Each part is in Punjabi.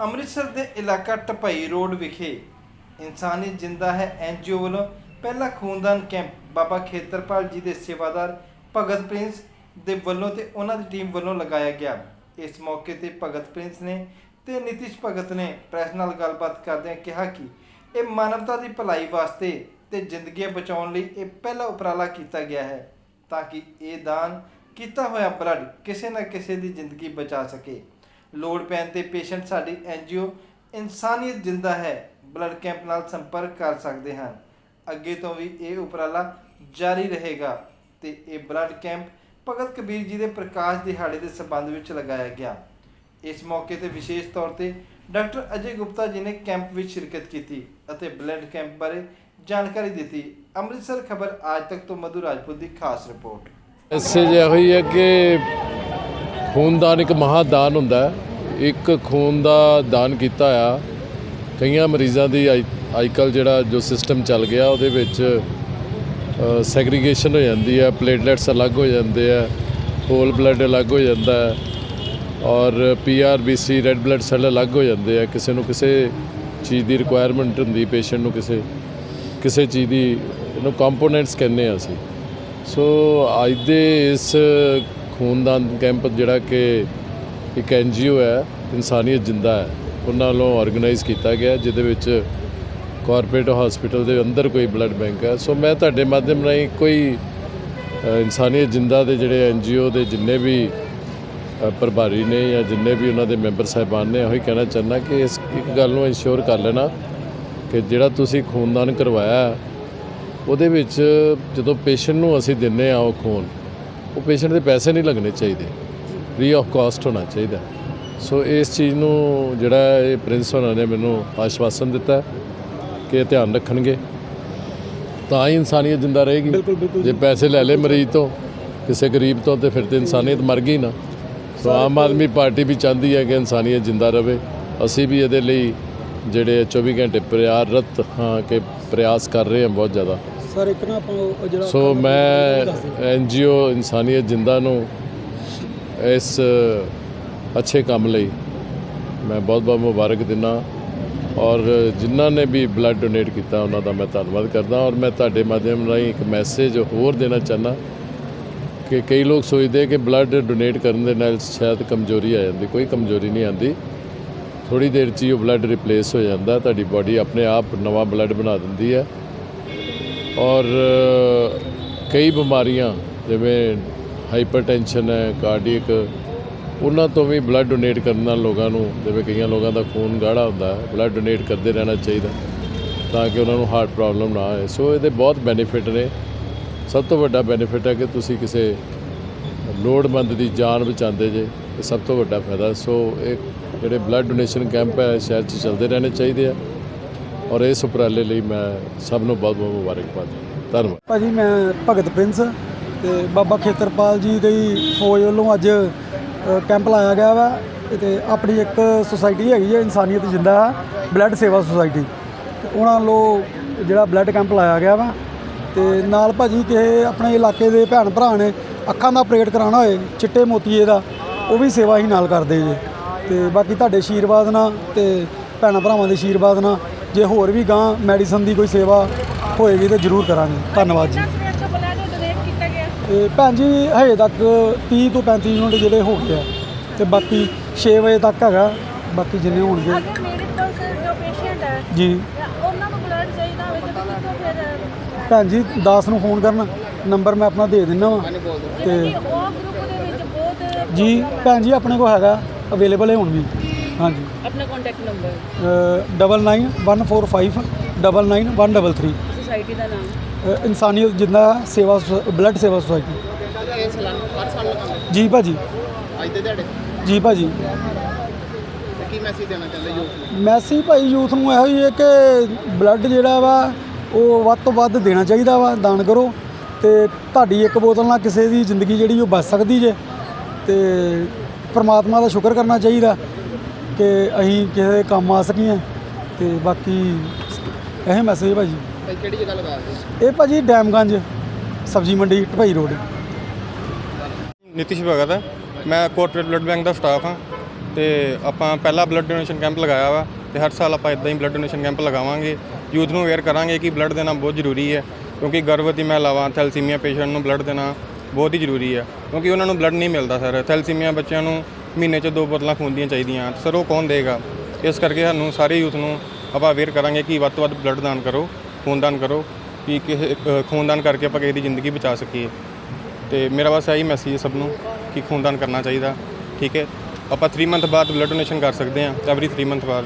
ਅੰਮ੍ਰਿਤਸਰ ਦੇ ਇਲਾਕਾ ਟਪਈ ਰੋਡ ਵਿਖੇ ਇਨਸਾਨੀ ਜਿੰਦਾ ਹੈ ਐਨਜੀਓ ਵੱਲੋਂ ਪਹਿਲਾ ਖੂਨਦਾਨ ਕੈਂਪ। ਬਾਬਾ ਖੇਤਰਪਾਲ ਜੀ ਦੇ ਸੇਵਾਦਾਰ ਭਗਤ ਪ੍ਰਿੰਸ ਦੇ ਵੱਲੋਂ ਤੇ ਉਹਨਾਂ ਦੀ ਟੀਮ ਵੱਲੋਂ ਲਗਾਇਆ ਗਿਆ। ਇਸ ਮੌਕੇ ਤੇ ਭਗਤ ਪ੍ਰਿੰਸ ਨੇ ਤੇ ਨਿਤਿਸ਼ ਭਗਤ ਨੇ ਪ੍ਰੈਸ ਨਾਲ ਗੱਲਬਾਤ ਕਰਦਿਆਂ ਕਿਹਾ ਕਿ ਇਹ ਮਾਨਵਤਾ ਦੀ ਭਲਾਈ ਵਾਸਤੇ ਤੇ ਜ਼ਿੰਦਗੀਆਂ ਬਚਾਉਣ ਲਈ ਇਹ ਪਹਿਲਾ ਉਪਰਾਲਾ ਕੀਤਾ ਗਿਆ ਹੈ ਤਾਂ ਕਿ ਇਹ ਦਾਨ ਕੀਤਾ ਹੋਇਆ ਬਲੱਡ ਕਿਸੇ ਨਾ ਕਿਸੇ ਦੀ ਜ਼ਿੰਦਗੀ ਬਚਾ ਸਕੇ। ਲੋੜ ਪੈਣ ਤੇ ਪੇਸ਼ੈਂਟ ਸਾਡੀ ਐਨਜੀਓ ਇਨਸਾਨੀਅਤ ਜਿੰਦਾ ਹੈ, ਬਲੱਡ ਕੈਂਪ ਨਾਲ ਸੰਪਰਕ ਕਰ ਸਕਦੇ ਹਨ। ਅੱਗੇ ਤੋਂ ਵੀ ਇਹ ਉਪਰਾਲਾ ਜਾਰੀ ਰਹੇਗਾ ਤੇ ਇਹ ਬਲੱਡ ਕੈਂਪ ਭਗਤ ਕਬੀਰ ਜੀ ਦੇ ਪ੍ਰਕਾਸ਼ ਦਿਹਾੜੇ ਦੇ ਸਬੰਧ ਵਿੱਚ ਲਗਾਇਆ ਗਿਆ। ਇਸ ਮੌਕੇ ਤੇ ਵਿਸ਼ੇਸ਼ ਤੌਰ ਤੇ ਡਾਕਟਰ ਅਜੇ ਗੁਪਤਾ ਜੀ ਨੇ ਕੈਂਪ ਵਿੱਚ ਸ਼ਿਰਕਤ ਕੀਤੀ ਅਤੇ ਬਲੱਡ ਕੈਂਪ ਬਾਰੇ ਜਾਣਕਾਰੀ ਦਿੱਤੀ। ਅੰਮ੍ਰਿਤਸਰ ਖਬਰ ਆਜ ਤੱਕ ਤੋਂ ਮਧੂ ਰਾਜਪੂਤ ਦੀ ਖਾਸ ਰਿਪੋਰਟ। ਮੈਸੇਜ ਇਹੋ ਹੀ ਹੈ ਕਿ ਖੂਨਦਾਨ ਇੱਕ ਮਹਾਦਾਨ ਹੁੰਦਾ ਇੱਕ ਖੂਨ ਦਾ ਦਾਨ ਕੀਤਾ ਆ। ਕਈਆਂ ਮਰੀਜ਼ਾਂ ਦੀ ਅੱਜਕੱਲ ਜਿਹੜਾ ਜੋ ਸਿਸਟਮ ਚੱਲ ਗਿਆ, ਉਹਦੇ ਵਿੱਚ ਸੈਗਰੀਗੇਸ਼ਨ ਹੋ ਜਾਂਦੀ ਹੈ। ਪਲੇਟਲੈਟਸ ਅਲੱਗ ਹੋ ਜਾਂਦੇ ਆ। ਹੋਲ ਬਲੱਡ ਅਲੱਗ ਹੋ ਜਾਂਦਾ ਹੈ। ਔਰ ਪੀਆਰਬੀਸੀ ਰੈੱਡ ਬਲੱਡ ਸੈੱਲ ਅਲੱਗ ਹੋ ਜਾਂਦੇ ਆ। ਕਿਸੇ ਨੂੰ ਕਿਸੇ ਚੀਜ਼ ਦੀ ਰਿਕੁਆਇਰਮੈਂਟ ਹੁੰਦੀ ਪੇਸ਼ੈਂਟ ਨੂੰ ਕਿਸੇ ਕਿਸੇ ਚੀਜ਼ ਦੀ, ਇਹਨੂੰ ਕੰਪੋਨੈਂਟਸ ਕਹਿੰਦੇ ਆ ਅਸੀਂ। ਸੋ ਅੱਜ ਦੇ ਇਸ ਖੂਨਦਾਨ ਕੈਂਪ ਜਿਹੜਾ ਕਿ ਇੱਕ ਐਨਜੀਓ ਹੈ, ਇਨਸਾਨੀਅਤ ਜਿੰਦਾ ਹੈ, ਉਹਨਾਂ ਵੱਲੋਂ ਆਰਗੇਨਾਈਜ਼ ਕੀਤਾ ਗਿਆ, ਜਿਹਦੇ ਵਿੱਚ ਕਾਰਪੋਰੇਟ ਹਸਪੀਟਲ ਦੇ ਅੰਦਰ ਕੋਈ ਬਲੱਡ ਬੈਂਕ ਹੈ। ਸੋ ਮੈਂ ਤੁਹਾਡੇ ਮਾਧਿਅਮ ਰਾਹੀਂ ਕੋਈ ਇਨਸਾਨੀਅਤ ਜਿੰਦਾ ਦੇ ਜਿਹੜੇ ਐਨਜੀਓ ਦੇ ਜਿੰਨੇ ਵੀ ਪ੍ਰਭਾਰੀ ਨੇ ਜਾਂ ਜਿੰਨੇ ਵੀ ਉਹਨਾਂ ਦੇ ਮੈਂਬਰ ਸਾਹਿਬਾਨ ਨੇ, ਉਹੀ ਕਹਿਣਾ ਚਾਹੁੰਦਾ ਕਿ ਇਸ ਇੱਕ ਗੱਲ ਨੂੰ ਇਨਸ਼ੋਰ ਕਰ ਲੈਣਾ ਕਿ ਜਿਹੜਾ ਤੁਸੀਂ ਖੂਨਦਾਨ ਕਰਵਾਇਆ, ਉਹਦੇ ਵਿੱਚ ਜਦੋਂ ਪੇਸ਼ੈਂਟ ਨੂੰ ਅਸੀਂ ਦਿੰਨੇ ਆ ਉਹ ਖੂਨ ਉਹ ਪੇਸ਼ੈਂਟ ਦੇ ਪੈਸੇ ਨਹੀਂ ਲੱਗਣੇ ਚਾਹੀਦੇ। ਫ੍ਰੀ ਆਫ ਕਾਸਟ ਹੋਣਾ ਚਾਹੀਦਾ। ਸੋ ਇਸ ਚੀਜ਼ ਨੂੰ ਜਿਹੜਾ ਇਹ ਪ੍ਰਿੰਸ ਹੋਣਾ ਨੇ ਮੈਨੂੰ ਆਸ਼ਵਾਸਨ ਦਿੱਤਾ ਕਿ ਧਿਆਨ ਰੱਖਣਗੇ। ਤਾਂ ਹੀ ਇਨਸਾਨੀਅਤ ਜਿੰਦਾ ਰਹੇਗੀ। ਜੇ ਪੈਸੇ ਲੈ ਲਏ ਮਰੀਜ਼ ਤੋਂ ਕਿਸੇ ਗਰੀਬ ਤੋਂ ਤੇ ਫਿਰ ਤੇ ਇਨਸਾਨੀਅਤ ਮਰ ਗਈ ਨਾ। ਸੋ ਆਮ ਆਦਮੀ ਪਾਰਟੀ ਵੀ ਚਾਹੁੰਦੀ ਹੈ ਕਿ ਇਨਸਾਨੀਅਤ ਜਿੰਦਾ ਰਵੇ। ਅਸੀਂ ਵੀ ਇਹਦੇ ਲਈ ਜਿਹੜੇ 24 ਘੰਟੇ ਪ੍ਰਯਾਸਰਤ ਹਾਂ ਕਿ ਪ੍ਰਯਾਸ ਕਰ ਰਹੇ ਹਾਂ ਬਹੁਤ ਜ਼ਿਆਦਾ। ਸਰ ਇੱਕ ਨਾ ਆਪਾਂ ਜਿਹੜਾ ਸੋ ਮੈਂ। ਐਨਜੀਓ ਇਨਸਾਨੀਅਤ ਜਿੰਦਾ ਨੂੰ ਇਸ ਅੱਛੇ ਕੰਮ ਲਈ ਮੈਂ ਬਹੁਤ ਬਹੁਤ ਮੁਬਾਰਕ ਦਿੰਦਾ ਔਰ ਜਿਨ੍ਹਾਂ ਨੇ ਵੀ ਬਲੱਡ ਡੋਨੇਟ ਕੀਤਾ ਉਹਨਾਂ ਦਾ ਮੈਂ ਧੰਨਵਾਦ ਕਰਦਾ ਔਰ ਮੈਂ ਤੁਹਾਡੇ ਮਾਧਿਅਮ ਰਾਹੀਂ ਇੱਕ ਮੈਸੇਜ ਹੋਰ ਦੇਣਾ ਚਾਹੁੰਦਾ ਕਿ ਕਈ ਲੋਕ ਸੋਚਦੇ ਕਿ ਬਲੱਡ ਡੋਨੇਟ ਕਰਨ ਦੇ ਨਾਲ ਸ਼ਾਇਦ ਕਮਜ਼ੋਰੀ ਆ ਜਾਂਦੀ ਕੋਈ ਕਮਜ਼ੋਰੀ ਨਹੀਂ ਆਉਂਦੀ ਥੋੜੀ ਦੇਰ 'ਚ ਹੀ ਉਹ ਬਲੱਡ ਰਿਪਲੇਸ ਹੋ ਜਾਂਦਾ ਤੁਹਾਡੀ ਬਾਡੀ ਆਪਣੇ ਆਪ ਨਵਾਂ ਬਲੱਡ ਬਣਾ ਦਿੰਦੀ ਹੈ ਔਰ ਕਈ ਬਿਮਾਰੀਆਂ, ਜਿਵੇਂ ਹਾਈਪਰਟੈਂਸ਼ਨ ਹੈ, ਕਾਰਡੀਅਕ, ਉਹਨਾਂ ਤੋਂ ਵੀ ਬਲੱਡ ਡੋਨੇਟ ਕਰਨ ਨਾਲ ਲੋਕਾਂ ਨੂੰ, ਜਿਵੇਂ ਕਈਆਂ ਲੋਕਾਂ ਦਾ ਖੂਨ ਗਾੜਾ ਹੁੰਦਾ ਹੈ ਬਲੱਡ ਡੋਨੇਟ ਕਰਦੇ ਰਹਿਣਾ ਚਾਹੀਦਾ ਤਾਂ ਕਿ ਉਹਨਾਂ ਨੂੰ ਹਾਰਟ ਪ੍ਰੋਬਲਮ ਨਾ ਆਏ। ਸੋ ਇਹਦੇ ਬਹੁਤ ਬੈਨੀਫਿਟ ਨੇ। ਸਭ ਤੋਂ ਵੱਡਾ ਬੈਨੀਫਿਟ ਹੈ ਕਿ ਤੁਸੀਂ ਕਿਸੇ ਲੋੜਵੰਦ ਦੀ ਜਾਨ ਬਚਾਉਂਦੇ ਜੇ, ਇਹ ਸਭ ਤੋਂ ਵੱਡਾ ਫਾਇਦਾ। ਸੋ ਇਹ ਜਿਹੜੇ ਬਲੱਡ ਡੋਨੇਸ਼ਨ ਕੈਂਪ ਹੈ ਸ਼ਹਿਰ 'ਚ ਚੱਲਦੇ ਰਹਿਣੇ ਚਾਹੀਦੇ ਆ। ਔਰ ਇਸ ਉਪਰਾਲੇ ਲਈ ਮੈਂ ਸਭ ਨੂੰ ਬਹੁਤ ਬਹੁਤ ਮੁਬਾਰਕਬਾਦ ਧੰਨਵਾਦ। ਭਾਜੀ, ਮੈਂ ਭਗਤ ਪ੍ਰਿੰਸ ਤੇ ਬਾਬਾ ਖੇਤਰਪਾਲ ਜੀ ਦੀ ਫੌਜ ਵੱਲੋਂ ਅੱਜ ਕੈਂਪ ਲਾਇਆ ਗਿਆ ਵਾ ਤੇ ਆਪਣੀ ਇੱਕ ਸੁਸਾਇਟੀ ਹੈਗੀ ਹੈ ਇਨਸਾਨੀਅਤ ਜਿੰਦਾ ਬਲੱਡ ਸੇਵਾ ਸੁਸਾਇਟੀ। ਤੇ ਉਹਨਾਂ ਵੱਲੋਂ ਜਿਹੜਾ ਬਲੱਡ ਕੈਂਪ ਲਾਇਆ ਗਿਆ ਵਾ ਤੇ ਨਾਲ ਭਾਜੀ ਕਿਸੇ ਆਪਣੇ ਇਲਾਕੇ ਦੇ ਭੈਣ ਭਰਾ ਨੇ ਅੱਖਾਂ ਦਾ ਆਪਰੇਟ ਕਰਾਉਣਾ ਹੋਏ, ਚਿੱਟੇ ਮੋਤੀਏ ਦਾ, ਉਹ ਵੀ ਸੇਵਾ ਹੀ ਨਾਲ ਕਰਦੇ ਜੇ। ਤੇ ਬਾਕੀ ਤੁਹਾਡੇ ਆਸ਼ੀਰਵਾਦ ਨਾਲ ਤੇ ਭੈਣਾਂ ਭਰਾਵਾਂ ਦੇ ਆਸ਼ੀਰਵਾਦ ਨਾਲ ਜੇ ਹੋਰ ਵੀ ਗਾਂ ਮੈਡੀਸਨ ਦੀ ਕੋਈ ਸੇਵਾ ਹੋਏਗੀ ਤੇ ਜ਼ਰੂਰ ਕਰਾਂਗੇ। ਧੰਨਵਾਦ ਜੀ। ਤੇ ਭੈਣ ਜੀ ਹਜੇ ਤੱਕ 30 ਤੋਂ 35 ਯੂਨਿਟ ਜਿਹੜੇ ਹੋ ਗਏ ਆ ਤੇ ਬਾਕੀ 6 ਵਜੇ ਤੱਕ ਹੈਗਾ। ਬਾਕੀ ਜਿੰਨੇ ਹੋਣਗੇ। ਅਗਰ ਮੇਰੇ ਤੋਂ ਸਰ ਜੋ ਪੇਸ਼ੈਂਟ ਹੈ ਜੀ। ਜਾਂ ਉਹਨਾਂ ਨੂੰ ਬਲੱਡ ਚਾਹੀਦਾ ਹੋਵੇ ਤਾਂ ਕਿੱਥੋਂ ਫਿਰ ਭੈਣ ਜੀ 10 ਨੂੰ ਫੋਨ ਕਰਨਾ। ਨੰਬਰ ਮੈਂ ਆਪਣਾ ਦੇ ਦਿੰਦਾ ਵਾਂ। ਤੇ ਤੇ ਉਹ ਗਰੁੱਪ ਦੇ ਵਿੱਚ ਬਹੁਤ ਜੀ ਭੈਣ ਜੀ ਆਪਣੇ ਕੋਲ ਹੈਗਾ। ਅਵੇਲੇਬਲ ਹੈ ਹੁਣ ਵੀ। ਹਾਂਜੀ। ਆਪਣਾ contact number double nine one four five double nine one double three society ਦਾ ਨਾਮ? ਇਨਸਾਨੀਅਤ ਜਿੰਦਾ ਸੇਵਾ ਸੁ- ਬਲੱਡ ਸੇਵਾ ਸੁਸਾਇਟੀ ਇਹ ਸਾਲਾਨਾ ਹਰ ਸਾਲ ਲਗਾਉਂਦੇ ਜੀ ਭਾਜੀ। ਅੱਜ ਦੇ ਦਿਹਾੜੇ? ਜੀ ਭਾਜੀ। ਤੇ ਕੀ ਮੈਸੇਜ ਦੇਣਾ ਚਾਹੁੰਦੇ ਯੂਥ ਨੂੰ? ਮੈਸੇਜ ਭਾਈ ਯੂਥ ਨੂੰ ਇਹੋ ਹੀ ਹੈ ਕਿ ਬਲੱਡ ਜਿਹੜਾ ਵਾ ਉਹ ਵੱਧ ਤੋਂ ਵੱਧ ਦੇਣਾ ਚਾਹੀਦਾ ਵਾ ਦਾਨ ਕਰੋ। ਤੇ ਤੁਹਾਡੀ ਇੱਕ ਬੋਤਲ ਨਾਲ ਕਿਸੇ ਦੀ ਜ਼ਿੰਦਗੀ ਜਿਹੜੀ ਉਹ ਬਚ ਸਕਦੀ ਜੇ। ਤੇ ਪ੍ਰਮਾਤਮਾ ਦਾ ਸ਼ੁਕਰ ਕਰਨਾ ਚਾਹੀਦਾ। ਕਿ ਅਸੀਂ ਕਿਸੇ ਦੇ ਕੰਮ ਆ ਸਕੀਏ ਤੇ ਬਾਕੀ ਇਹ ਮੈਸੇਜ ਭਾਜੀ। ਭਾਈ ਕਿਹੜੀ ਜਗ੍ਹਾ ਲਗਾ ਰਹੇ ਇਹ ਭਾਜੀ ਡੈਮਗੰਜ ਸਬਜ਼ੀ ਮੰਡੀ ਢਪਈ ਰੋਡ। ਨਿਤਿਸ਼ ਭਗਤ ਹੈ ਮੈਂ ਕੋਰਪੋਰੇਟ ਬਲੱਡ ਬੈਂਕ ਦਾ ਸਟਾਫ ਹਾਂ ਤੇ ਆਪਾਂ ਪਹਿਲਾ ਬਲੱਡ ਡੋਨੇਸ਼ਨ ਕੈਂਪ ਲਗਾਇਆ ਵਾ ਤੇ ਹਰ ਸਾਲ ਆਪਾਂ ਇਦਾਂ ਹੀ ਬਲੱਡ ਡੋਨੇਸ਼ਨ ਕੈਂਪ ਲਗਾਵਾਂਗੇ। ਯੂਥ ਨੂੰ ਅਵੇਅਰ ਕਰਾਂਗੇ ਕਿ ਬਲੱਡ ਦੇਣਾ ਬਹੁਤ ਜ਼ਰੂਰੀ ਹੈ ਕਿਉਂਕਿ ਗਰਭਵਤੀ ਮਹਿਲਾਵਾਂ ਥੈਲਸੀਮੀਆ ਪੇਸ਼ੈਂਟ ਨੂੰ ਬਲੱਡ ਦੇਣਾ ਬਹੁਤ ਹੀ ਜ਼ਰੂਰੀ ਹੈ ਕਿਉਂਕਿ ਉਹਨਾਂ ਨੂੰ ਬਲੱਡ ਨਹੀਂ ਮਿਲਦਾ ਸਰ ਥੈਲਸੀਮੀਆ ਬੱਚਿਆਂ ਨੂੰ ਮਹੀਨੇ 'ਚ ਦੋ ਬੋਤਲਾਂ ਖੂਨ ਦੀਆਂ ਚਾਹੀਦੀਆਂ। ਸਰ ਉਹ ਕੌਣ ਦੇਗਾ? ਇਸ ਕਰਕੇ ਸਾਨੂੰ ਸਾਰੇ ਯੂਥ ਨੂੰ ਆਪਾਂ ਅਵੇਅਰ ਕਰਾਂਗੇ ਕਿ ਵੱਧ ਤੋਂ ਵੱਧ ਬਲੱਡ ਦਾਨ ਕਰੋ, ਖੂਨਦਾਨ ਕਰੋ, ਕਿ ਕਿਸੇ ਖੂਨਦਾਨ ਕਰਕੇ ਆਪਾਂ ਕਿਸੇ ਦੀ ਜ਼ਿੰਦਗੀ ਬਚਾ ਸਕੀਏ। ਤੇ ਮੇਰਾ ਬਸ ਇਹੀ ਮੈਸੇਜ ਹੈ ਸਭ ਨੂੰ ਕਿ ਖੂਨਦਾਨ ਕਰਨਾ ਚਾਹੀਦਾ। ਠੀਕ ਹੈ? ਆਪਾਂ 3 ਮੰਥ ਬਾਅਦ ਬਲੱਡ ਡੋਨੇਸ਼ਨ ਕਰ ਸਕਦੇ ਹਾਂ ਐਵਰੀ 3 ਮੰਥ ਬਾਅਦ।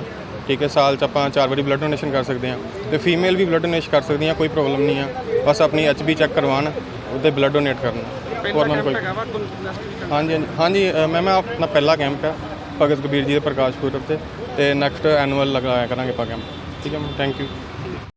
ਠੀਕ ਹੈ? ਸਾਲ 'ਚ ਆਪਾਂ ਚਾਰ ਵਾਰੀ ਬਲੱਡ ਡੋਨੇਸ਼ਨ ਕਰ ਸਕਦੇ ਹਾਂ। ਤੇ ਫੀਮੇਲ ਵੀ ਬਲੱਡ ਡੋਨੇਸ਼ਨ ਕਰ ਸਕਦੀਆਂ ਕੋਈ ਪ੍ਰੋਬਲਮ ਨਹੀਂ ਆ। ਬਸ ਆਪਣੀ ਐਚਬੀ ਚੈੱਕ ਕਰਵਾਉਣ ਉਹਦੇ ਬਲੱਡ ਡੋਨੇਟ ਕਰਨ। ਹੋਰ ਮੈਨੂੰ ਕੋਈ ਹਾਂਜੀ ਹਾਂਜੀ। ਹਾਂਜੀ ਅ, ਮੈਂ ਮੈਂ ਆਪਣਾ ਪਹਿਲਾ ਕੈਂਪ ਹੈ ਭਗਤ ਕਬੀਰ ਜੀ ਦੇ ਪ੍ਰਕਾਸ਼ ਪੁਰਬ ਤੇ। ਤੇ ਨੈਕਸਟ ਐਨੂਅਲ ਲਗਾਇਆ ਕਰਾਂਗੇ ਆਪਾਂ ਕੈਂਪ ਠੀਕ ਹੈ ਥੈਂਕ ਯੂ